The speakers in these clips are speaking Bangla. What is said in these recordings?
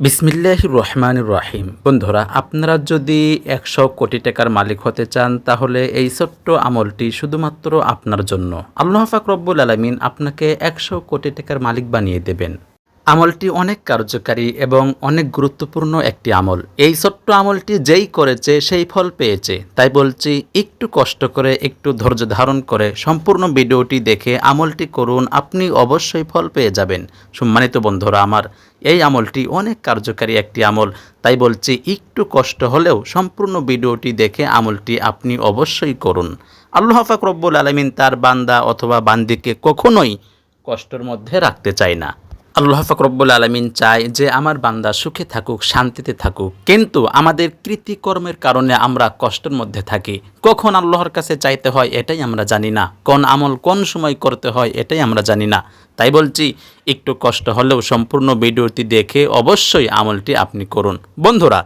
বিসমিল্লাহ রহমান রহিম। বন্ধুরা, আপনারা যদি একশো কোটি টাকার মালিক হতে চান, তাহলে এই ছোট্ট আমলটি শুধুমাত্র আপনার জন্য। আল্লাহ ফাকরবুল আলমিন আপনাকে একশো কোটি টাকার মালিক বানিয়ে দেবেন। আমলটি অনেক কার্যকারী এবং অনেক গুরুত্বপূর্ণ একটি আমল। এই ছোট্ট আমলটি যেই করেছে সেই ফল পেয়েছে। তাই বলছি, একটু কষ্ট করে, একটু ধৈর্য ধারণ করে সম্পূর্ণ ভিডিওটি দেখে আমলটি করুন, আপনি অবশ্যই ফল পেয়ে যাবেন। সম্মানিত বন্ধুরা আমার, এই আমলটি অনেক কার্যকারী একটি আমল। তাই বলছি, একটু কষ্ট হলেও সম্পূর্ণ ভিডিওটি দেখে আমলটি আপনি অবশ্যই করুন। আল্লাহ ফাক রব্বুল আলমিন তার বান্দা অথবা বান্দিকে কখনোই কষ্টের মধ্যে রাখতে চায় না। আল্লাহ ফকরব্বুল আলমিন চায় যে আমার বান্দা সুখে থাকুক, শান্তিতে থাকুক। কিন্তু আমাদের কৃতিকর্মের কারণে আমরা কষ্টের মধ্যে থাকি। কখন আল্লাহর কাছে চাইতে হয় এটাই আমরা জানি না। কোন আমল কোন সময় করতে হয় এটাই আমরা জানি না। তাই বলছি, একটু কষ্ট হলেও সম্পূর্ণ ভিডিওটি দেখে অবশ্যই আমলটি আপনি করুন। বন্ধুরা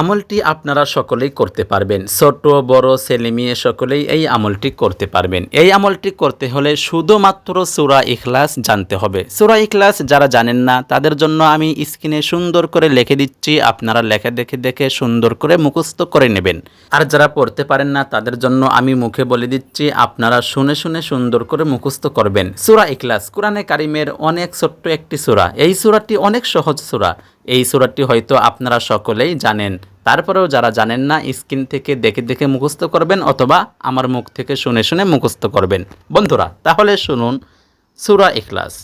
আমলটি আপনারা সকলেই করতে পারবেন। ছোট, বড়, ছেলে মেয়ে সকলেই এই আমলটি করতে পারবেন। এই আমলটি করতে হলে শুধুমাত্র সুরা ইখলাস জানতে হবে। সুরা ইখলাস যারা জানেন না, তাদের জন্য আমি স্ক্রিনে সুন্দর করে লিখে দিচ্ছি। আপনারা লেখা দেখে দেখে সুন্দর করে মুখস্থ করে নেবেন। আর যারা পড়তে পারেন না, তাদের জন্য আমি মুখে বলে দিচ্ছি, আপনারা শুনে শুনে সুন্দর করে মুখস্থ করবেন। সুরা ইখলাস, কোরআনে কারিমের অনেক ছোট্ট একটি সুরা। এই সুরাটি অনেক সহজ সুরা। এই সুরাটি হয়তো আপনারা সকলেই জানেন। তারপরেও যারা জানেন না স্ক্রিন থেকে দেখে দেখে মুখস্থ করবেন অথবা আমার মুখ থেকে শুনে শুনে মুখস্থ করবেন। বন্ধুরা, তাহলে শুনুন সুরা ইখলাস।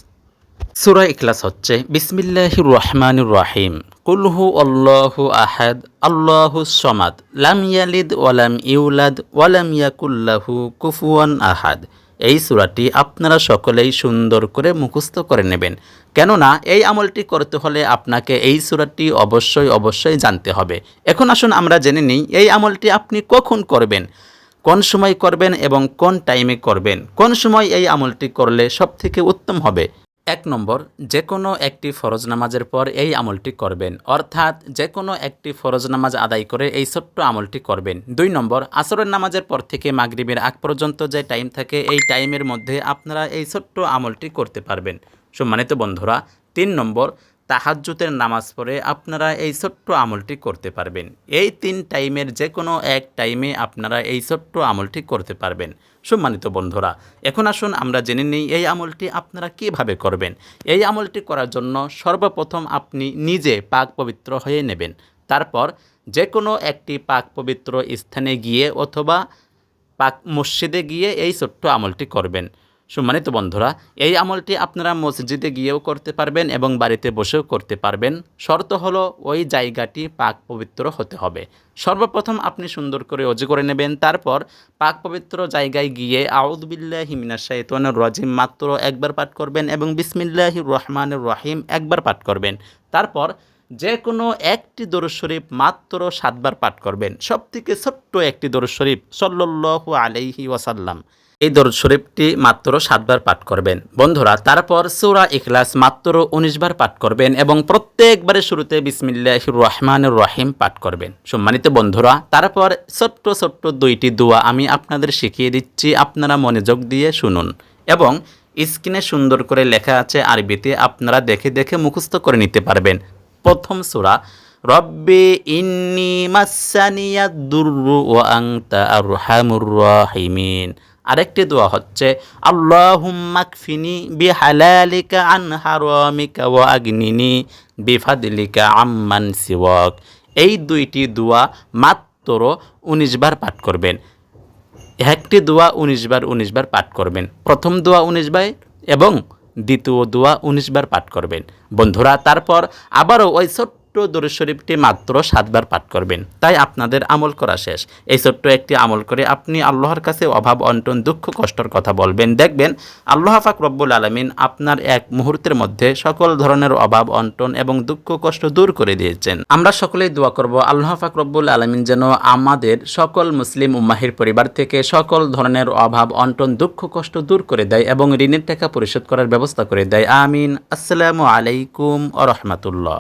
সুরা ইখলাস হচ্ছে বিসমিল্লাহ রহমানুর রাহিম। কুলহু আল্লাহু আহাদ, আল্লাহু সমাদ, লাম ইয়ালিদ ওয়ালাম ইউলাদ ওয়ালাম ইয়াকুল্লাহু কুফুয়ান আহাদ। এই সুরাটি আপনারা সকলেই সুন্দর করে মুখস্থ করে নেবেন। কেননা এই আমলটি করতে হলে আপনাকে এই সুরাটি অবশ্যই অবশ্যই জানতে হবে। এখন আসুন আমরা জেনে নিই, এই আমলটি আপনি কখন করবেন? কোন সময় করবেন এবং কোন টাইমে করবেন? কোন সময় এই আমলটি করলে সবথেকে উত্তম হবে? এক নম্বর যে কোনো একটি ফরজ নামাজের পর এই আমলটি করবেন। অর্থাৎ যে কোনো একটি ফরজ নামাজ আদায় করে এই ছোট্ট আমলটি করবেন। দুই নম্বর, আসরের নামাজের পর থেকে মাগরিবের আগ পর্যন্ত যে টাইম থাকে, এই টাইমের মধ্যে আপনারা এই ছোট্ট আমলটি করতে পারবেন। সম্মানিত বন্ধুরা, তিন নম্বর তাহাজ্জুতের নামাজ পড়ে আপনারা এই ছোট্ট আমলটি করতে পারবেন। এই তিন টাইমের যে কোনো এক টাইমে আপনারা এই ছোট্ট আমলটি করতে পারবেন। সম্মানিত বন্ধুরা, এখন আসুন আমরা জেনে নিই এই আমলটি আপনারা কীভাবে করবেন। এই আমলটি করার জন্য সর্বপ্রথম আপনি নিজে পাক পবিত্র হয়ে নেবেন। তারপর যে কোনো একটি পাক পবিত্র স্থানে গিয়ে অথবা পাক মসজিদে গিয়ে এই ছোট্ট আমলটি করবেন। সম্মানিত বন্ধুরা, এই আমলটি আপনারা মসজিদে গিয়েও করতে পারবেন এবং বাড়িতে বসেও করতে পারবেন। শর্ত হলো ওই জায়গাটি পাক পবিত্র হতে হবে। সর্বপ্রথম আপনি সুন্দর করে অজু করে নেবেন, তারপর পাক পবিত্র জায়গায় গিয়ে আউদবিল্লাহ হিমিনা শাইতানুর রাজিম মাত্র একবার পাঠ করবেন এবং বিসমিল্লাহ রহমানুর রহিম একবার পাঠ করবেন। তারপর যে কোনো একটি দরুদ শরীফ মাত্র সাতবার পাঠ করবেন। সবথেকে ছোট্ট একটি দরুদ শরীফ সল্লু আলাইহি ওয়াসাল্লাম। এই দরুদ শরীফটি মাত্র সাতবার পাঠ করবেন। বন্ধুরা, তারপর সৌরা ইখলাস মাত্র উনিশ বার পাঠ করবেন এবং প্রত্যেকবারের শুরুতে বিসমিল্লাহ রহমান রহিম পাঠ করবেন। সম্মানিত বন্ধুরা, তারপর ছোট্ট ছোট্ট দুইটি দোয়া আমি আপনাদের শিখিয়ে দিচ্ছি, আপনারা মনোযোগ দিয়ে শুনুন এবং স্ক্রিনে সুন্দর করে লেখা আছে আরবিতে আপনারা দেখে দেখে মুখস্থ করে নিতে পারবেন। প্রথম সূরা, রব্বে ইন্নি মাসানিয়া দুর্রু ও আংতা আর রাহিমিন। আরেকটি দোয়া হচ্ছে আল্লাহুম্মাকফিনি বিহালালিকা আন ওয়া আগনিনি বিফাদলিকা আম্মান সিওয়াক। এই দুইটি দোয়া মাত্র উনিশ বার পাঠ করবেন। একটি দোয়া উনিশ বার উনিশ বার পাঠ করবেন। প্রথম দোয়া উনিশ বার এবং দ্বিতীয় দোয়া উনিশ বার পাঠ করবেন। বন্ধুরা, তারপর আবারও ওই ছোট্ট দরুদ শরীফটি মাত্র সাতবার পাঠ করবেন। তাই আপনাদের আমল করা শেষ। এই ছোট্ট একটি আমল করে আপনি আল্লাহর কাছে অভাব, অন্টন, দুঃখ, কষ্টর কথা বলবেন। দেখবেন আল্লাহ পাক রব্বুল আলমিন আপনার এক মুহূর্তের মধ্যে সকল ধরনের অভাব, অন্টন এবং দুঃখ, কষ্ট দূর করে দিয়েছেন। আমরা সকলেই দোয়া করব আল্লাহ পাক রব্বুল আলমিন যেন আমাদের সকল মুসলিম উম্মাহির পরিবার থেকে সকল ধরনের অভাব, অন্টন, দুঃখ, কষ্ট দূর করে দেয় এবং ঋণের টাকা পরিশোধ করার ব্যবস্থা করে দেয়। আমিন। আসসালামু আলাইকুম আ রহমতুল্লাহ।